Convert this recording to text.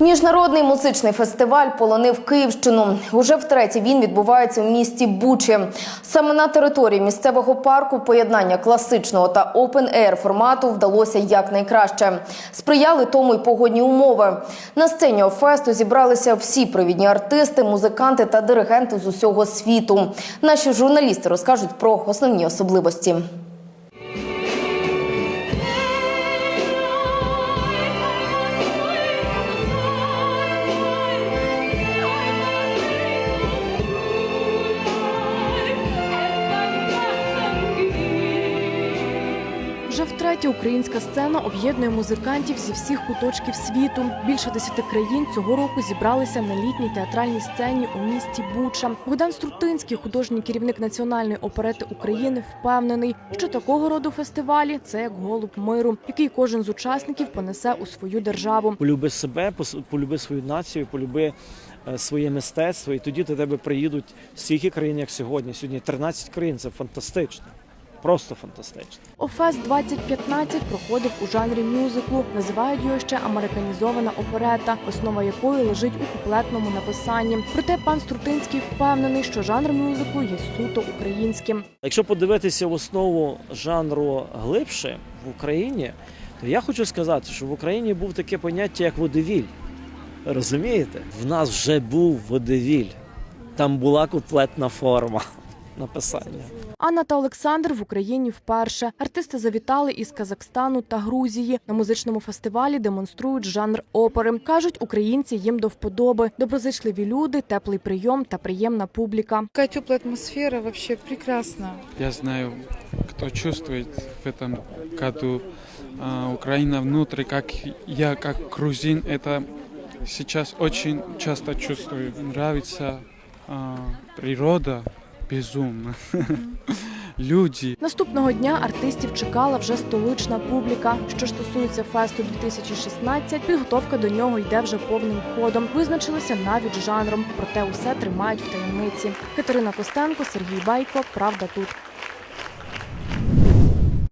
Міжнародний музичний фестиваль полонив Київщину. Уже втретє він відбувається в місті Бучі. Саме на території місцевого парку поєднання класичного та опен-ейр формату вдалося якнайкраще. Сприяли тому й погодні умови. На сцені фесту зібралися всі провідні артисти, музиканти та диригенти з усього світу. Наші журналісти розкажуть про основні особливості. Вже втретє українська сцена об'єднує музикантів зі всіх куточків світу. Більше десяти країн цього року зібралися на літній театральній сцені у місті Буча. Богдан Струтинський, художній керівник національної оперети України, впевнений, що такого роду фестивалі це як голуб миру, який кожен з учасників понесе у свою державу. полюби себе, полюби свою націю, полюби е, своє мистецтво, і тоді до тебе приїдуть стільки країн, як сьогодні. Сьогодні 13 країн це фантастично. Просто фантастично. Офест 2015 проходив у жанрі мюзиклу. Називають його ще американізована оперета, основа якої лежить у куплетному написанні. Проте пан Струтинський впевнений, що жанр мюзиклу є суто українським. Якщо подивитися в основу жанру глибше в Україні, то я хочу сказати, що в Україні був таке поняття, як водевіль. Розумієте? В нас вже був водевіль. Там була куплетна форма написання. Анна та Олександр в Україні вперше. Артисти завітали із Казахстану та Грузії. На музичному фестивалі демонструють жанр опери. кажуть, українці їм до вподоби. Доброзичливі люди, теплий прийом та приємна публіка. Такая теплая атмосфера, вообще прекрасно. Я знаю, кто чувствует в этом году а, Украина внутри, как я, как грузин, это сейчас очень часто чувствую. Нравится а, природа безумно. Люди. Наступного дня артистів чекала вже столична публіка. Що ж стосується фесту 2016, підготовка до нього йде вже повним ходом. Визначилися навіть жанром, проте усе тримають в таємниці. Катерина Костенко, Сергій Байко. Правда тут.